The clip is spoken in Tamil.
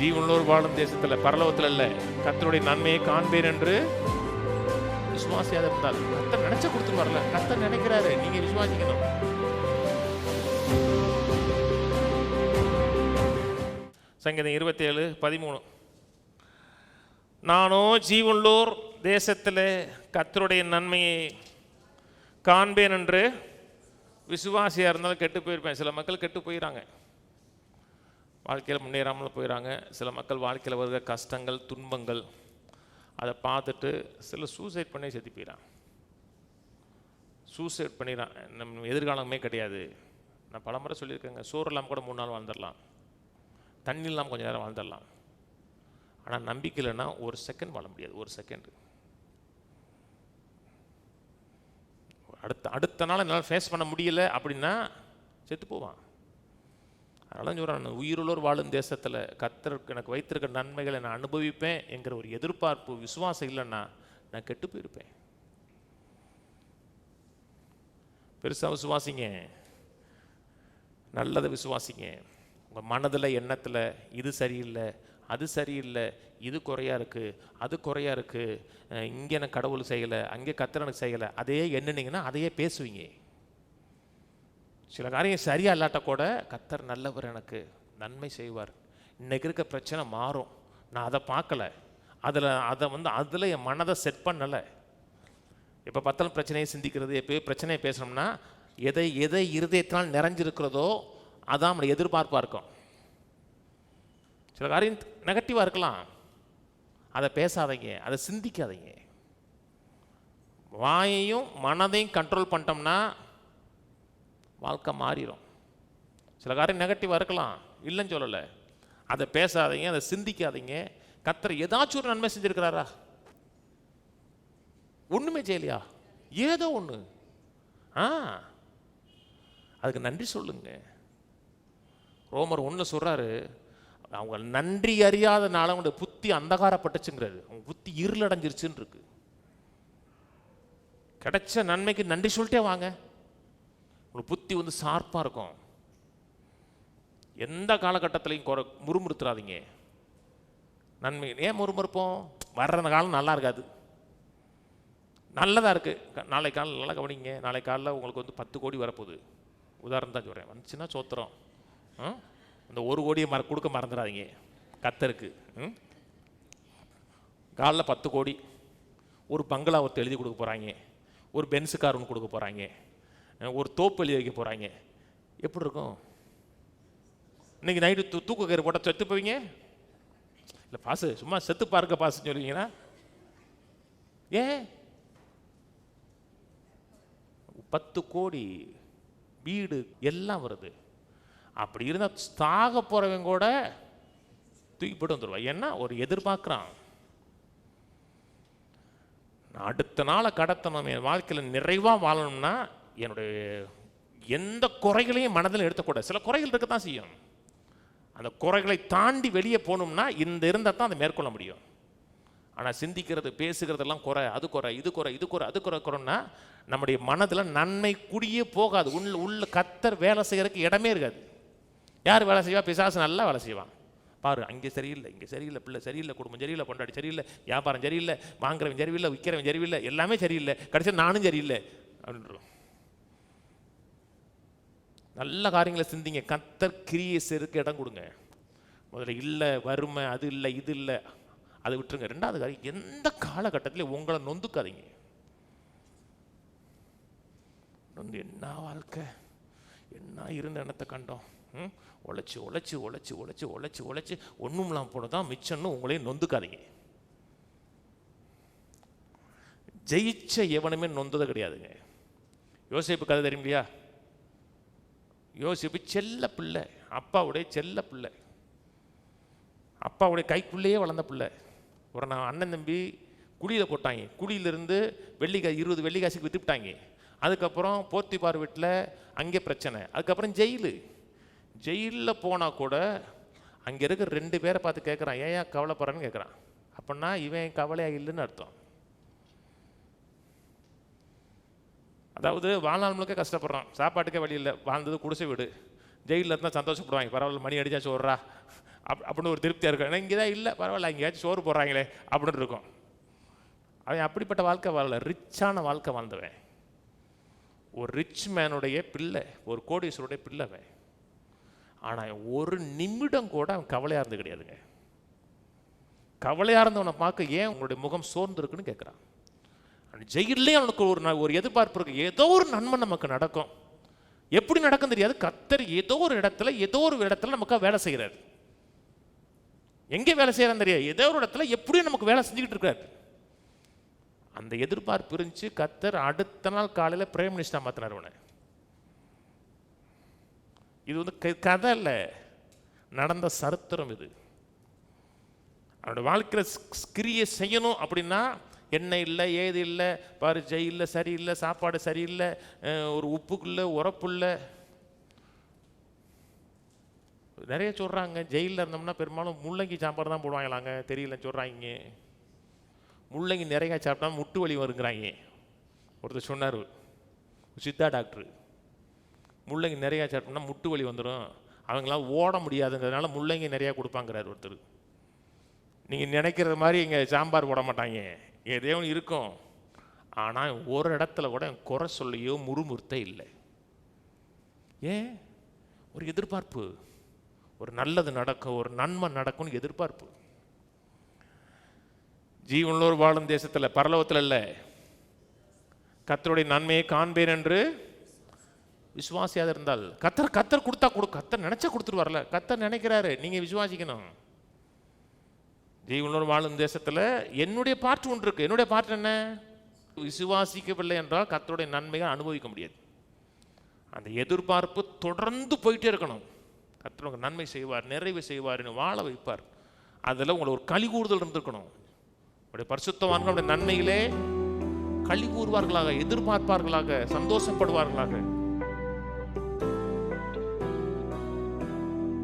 ஜீவனோர் வாழும் தேசத்துல பரலோகத்துல இல்ல. கத்தருடைய நன்மையை காண்பேன் என்று விசுவாசியாத இருந்தால் கர்த்தர் நினைச்ச கொடுத்து வரல. கர்த்தர் நினைக்கிறாரு. நீங்க விசுவாசிக்கணும். சங்கீதம் இருபத்தி ஏழு பதிமூணு. நானோ ஜீவனுள்ளோர் தேசத்தில் கத்தருடைய நன்மையை காண்பேன் என்று விசுவாசியாக இருந்தாலும் கெட்டு போயிருப்பேன். சில மக்கள் கெட்டு போயிடறாங்க வாழ்க்கையில் முன்னேறாமல் போயிடறாங்க சில மக்கள் வாழ்க்கையில் வருகிற கஷ்டங்கள் துன்பங்கள் அதை பார்த்துட்டு சில சூசைட் பண்ணி செத்து போயிடறான் சூசைட் பண்ணிடுறான் நம்ம எதிர்காலமே கிடையாது. நான் பலமுறை சொல்லியிருக்கேங்க சோறு இல்லாமல் கூட மூணு நாள் வாழ்ந்துடலாம். தண்ணி இல்லாமல் கொஞ்சம் நேரம் வாழ்ந்துடலாம். ஆனால் நம்பிக்கை இல்லைன்னா ஒரு செகண்ட் வாழ முடியாது. ஒரு செகண்ட் அடுத்த அடுத்த நாள் என்னால் ஃபேஸ் பண்ண முடியல அப்படின்னா செத்து போவான். அதனால சொல்கிறேன் உயிருள்ளோர் வாழும் தேசத்தில் கத்தருக்கு எனக்கு வைத்திருக்க நன்மைகளை நான் அனுபவிப்பேன் என்கிற ஒரு எதிர்பார்ப்பு விசுவாசம் இல்லைன்னா நான் கெட்டு போயிருப்பேன். பெருசாக விசுவாசிங்க. நல்லதை விசுவாசிங்க. உங்கள் மனதில் எண்ணத்தில் இது சரியில்லை அது சரியில்லை இது குறையாக இருக்குது அது குறையா இருக்குது இங்கே எனக்கு கடவுள் செய்யலை அங்கே கத்தர் எனக்கு செய்யலை அதையே எண்ணுனீங்கன்னா அதையே பேசுவீங்க. சில காரியம் சரியா இல்லாட்ட கூட கத்தர் நல்லவர் எனக்கு நன்மை செய்வார். இன்னைக்கு இருக்க பிரச்சனை மாறும். நான் அதை பார்க்கல. அதில் அதை வந்து அதில் என் மனதை செட் பண்ணலை. எப்போ பார்த்தாலும் பிரச்சனையை சிந்திக்கிறது எப்போயோ பிரச்சனையை பேசணும்னா எதை எதை இருதயத்தினால் நிறைஞ்சிருக்கிறதோ அதான் நம்மளை எதிர்பார்ப்பாக இருக்கும். சில காரியம் நெகட்டிவாக இருக்கலாம். அதை பேசாதீங்க. அதை சிந்திக்காதீங்க. வாயையும் மனதையும் கண்ட்ரோல் பண்ணிட்டோம்னா வாழ்க்கை மாறிடும் சில காரியம் நெகட்டிவாக இருக்கலாம். இல்லைன்னு சொல்லலை. அதை பேசாதீங்க அதை சிந்திக்காதீங்க. கத்தர் ஏதாச்சும் ஒரு நன்மை செஞ்சுருக்கிறாரா? ஒன்றுமே செய்யலையா? ஏதோ ஒன்று ஆ. அதுக்கு நன்றி சொல்லுங்க. ரோமர் ஒன்று சொல்கிறாரு அவங்க நன்றி அறியாதனால அவங்களுடைய புத்தி அந்தகாரப்பட்டுச்சுங்கிறாரு. அவங்க புத்தி இருளடைஞ்சிருச்சுன்னு இருக்கு. கிடைச்ச நன்மைக்கு நன்றி சொல்லிட்டே வாங்க. உங்களுக்கு புத்தி வந்து ஷார்ப்பாக இருக்கும். எந்த காலகட்டத்திலையும் குறை முறுமுறுத்துறாதீங்க. நன்மை ஏன் முறுமுறுப்போம்? வர்ற காலம் நல்லா இருக்காது. நல்லதாக இருக்குது நாளை காலம் நல்லா கவனிங்க. நாளை காலில் உங்களுக்கு வந்து பத்து கோடி வரப்போகுது. உதாரணம் தான் சொல்கிறேன் வந்துச்சுன்னா சோத்திரம். அந்த ஒரு கோடியை மற கொடுக்க மறந்துடாதீங்க. கத்தருக்கு ம்? காலில் பத்து கோடி. ஒரு பங்களா ஒருத்தர் எழுதி கொடுக்க போகிறாங்க ஒரு பென்ஸு கார் ஒன்று கொடுக்க போகிறாங்க ஒரு தோப்பு எழுதி வைக்க போகிறாங்க எப்படி இருக்கும்? இன்னைக்கு நைட்டு தூ தூக்க கயிறு போட்டால் செத்து போவீங்க? இல்லை பாசு சும்மா செத்து பார்க்க பாசுன்னு சொல்லுவீங்கன்னா? ஏன்? பத்து கோடி வீடு எல்லாம் வருது. அப்படி இருந்தால் தாக போகிறவங்க கூட தூக்கிப்பட்டு வந்துடுவான் ஏன்னா ஒரு எதிர்பார்க்குறான். நான் அடுத்த நாளை கடத்தணும். என் வாழ்க்கையில் நிறைவாக வாழணும்னா என்னுடைய எந்த குறைகளையும் மனதில் எடுத்துக்கூடாது. சில குறைகள் இருக்க தான் செய்யும். அந்த குறைகளை தாண்டி வெளியே போகணும்னா இந்த இருந்தால் தான் அதை மேற்கொள்ள முடியும். ஆனால் சிந்திக்கிறது பேசுகிறதெல்லாம் குறை அது குறை இது குறை இது குறை அது குறை குறைன்னா நம்முடைய மனதில் நன்மை குடியே போகாது. உள்ள உள்ள கத்தர் வேலை செய்கிறதுக்கு இடமே இருக்காது. யார் வேலை செய்வா? பிசாசு நல்லா வேலை செய்வான். பாரு அங்கே சரியில்லை இங்கே சரியில்லை பிள்ளை சரியில்லை குடும்பம் சரியில்லை கொண்டாடி சரியில்லை வியாபாரம் சரியில்லை வாங்குறவன் சரியில்லை விற்கிறவன் சரியில்லை எல்லாமே சரியில்லை கடைசியில் நானும் சரியில்லை. அப்படின்றோம் நல்ல காரியங்களை சிந்திங்க. கத்தர் கிரியை செருக்கு இடம் கொடுங்க. முதல்ல இல்லை வறுமை அது இல்லை இது இல்லை. அதை விட்டுருங்க. ரெண்டாவது காரியம் எந்த காலகட்டத்திலையும் உங்களை நொந்துக்காதீங்க. நொந்து என்ன வாழ்க்கை? என்ன இருந்த இடத்தை கண்டோம்? ம்? உழைச்சி உழைச்சி உழைச்சி உழைச்சி உழைச்சி உழைச்சு ஒன்றும் இல்லாமல் போனதான் மிச்சம்னு உங்களையும் நொந்துக்காதீங்க. ஜெயிச்ச எவனுமே நொந்தது கிடையாதுங்க. யோசிப்பு கதை தெரியும் இல்லையா யோசிப்பு செல்ல பிள்ளை அப்பாவுடைய செல்ல பிள்ளை. அப்பாவுடைய கைக்குள்ளேயே வளர்ந்த பிள்ளை. ஒரு நான் அண்ணன் தம்பி குழியில் போட்டாங்க. குழியிலிருந்து வெள்ளிக்கா இருபது வெள்ளிக்காசுக்கு விற்றுவிட்டாங்க அதுக்கப்புறம் போத்திப்பார் வீட்டில் அங்கே பிரச்சனை. அதுக்கப்புறம் ஜெயிலு. ஜெயிலில் போனால் கூட அங்கே இருக்கிற ரெண்டு பேரை பார்த்து கேட்குறான் ஏன் கவலைப்படுறேன்னு கேட்குறான் அப்படின்னா இவன் கவலையாக இல்லைன்னு அர்த்தம். அதாவது வாழ்நாள் முழுக்க கஷ்டப்படுறான். சாப்பாட்டுக்கே வழி இல்லை. வாழ்ந்தது குடிசை வீடு. ஜெயிலில் இருந்தால் சந்தோஷப்படுவாங்க. பரவாயில்ல மணி அடிச்சா சோறா அப் அப்படின்னு ஒரு திருப்தியாக இருக்கும். ஏன்னா இங்கே தான் இல்லை. பரவாயில்ல எங்கேயாச்சும் சோறு போடுறாங்களே அப்படின்னு இருக்கும். அவன் அப்படிப்பட்ட வாழ்க்கை வாழல. ரிச்சான வாழ்க்கை வாழ்ந்தவன். ஒரு ரிச் மேனுடைய பிள்ளை ஒரு கோடீஸ்வருடைய பிள்ளைவன் ஆனால் ஒரு நிமிடம் கூட அவன் கவலையாக இருந்து கிடையாதுங்க. கவலையாக இருந்தவனை பார்க்க ஏன் உங்களுடைய முகம் சோர்ந்துருக்குன்னு கேட்குறான். ஜெயிலே அவனுக்கு ஒரு ஒரு எதிர்பார்ப்பு இருக்கு. ஏதோ ஒரு நன்மை நமக்கு நடக்கும். எப்படி நடக்கும் தெரியாது. கத்தர் ஏதோ ஒரு இடத்துல ஏதோ ஒரு இடத்துல நமக்கு வேலை செய்கிறார் எங்கே வேலை செய்யறான்னு தெரியாது. ஏதோ ஒரு இடத்துல எப்படியும் நமக்கு வேலை செஞ்சுக்கிட்டு இருக்காரு. அந்த எதிர்பார்ப்பு இருந்துச்சு. கத்தர் அடுத்த நாள் காலையில் பிரேம் மினிஸ்டர் மாத்தினார் அவனை. இது வந்து க- கதை இல்லை. நடந்த சரித்திரம் இது. அவனோட வாழ்க்கையில் கிரியை செய்யணும் அப்படின்னா எண்ணெய் இல்லை ஏது இல்லை பாரு இல்லை சரியில்லை சாப்பாடு சரியில்லை ஒரு உப்புக்குள்ள உரப்புள்ள. நிறைய சொல்கிறாங்க ஜெயிலில் இருந்தோம்னா பெரும்பாலும் முள்ளங்கி சாம்பார் தான் போடுவாங்களாங்க தெரியலன்னு சொல்கிறாங்க முள்ளங்கி நிறைய சாப்பிட்டா முட்டு வலி வருங்கிறாங்க. ஒருத்தர் சொன்னார் சித்தா டாக்டர் முள்ளங்கி நிறையா சாப்பிட்டோம்னா முட்டு வலி வந்துடும் அவங்களாம் ஓட முடியாதுங்கிறதுனால முள்ளங்கி நிறையா கொடுப்பாங்கிறார் ஒருத்தர். நீங்கள் நினைக்கிற மாதிரி இங்கே சாம்பார் போட மாட்டாங்க. ஏதோ இருக்கும். ஆனால் ஒரு இடத்துல கூட குறை சொல்லியோ முறுமுறுத்தே இல்லை. ஏன்? ஒரு எதிர்பார்ப்பு. ஒரு நல்லது நடக்கும் ஒரு நன்மை நடக்கும்னு எதிர்பார்ப்பு. ஜீவனோர் வாழும் தேசத்தில் பரலோகத்தில் இல்லை. கத்தருடைய நன்மையை காண்பேன் என்று விசுவாசியாக இருந்தால் கத்தர் கத்தர் கொடுத்தா கொடு கத்தர் நினைச்சா கொடுத்துருவார்ல. கத்தர் நினைக்கிறாரு நீங்கள் விசுவாசிக்கணும். ஜீவனோர் வாழும் தேசத்தில் என்னுடைய பாட்டு ஒன்று இருக்கு. என்னுடைய பாட்டு என்ன? விசுவாசிக்கவில்லை என்றால் கத்தருடைய நன்மையை அனுபவிக்க முடியாது. அந்த எதிர்பார்ப்பு தொடர்ந்து போயிட்டே இருக்கணும். கர்த்தர் நன்மை செய்வார் நிறைவு செய்வார்னு வாழ வைப்பார். அதில் உங்களுக்கு ஒரு களி கூறுதல் இருந்திருக்கணும். உடைய பரிசுத்தவான்களுடைய நன்மையிலே களி கூறுவார்களாக எதிர்பார்ப்பார்களாக சந்தோஷப்படுவார்களாக.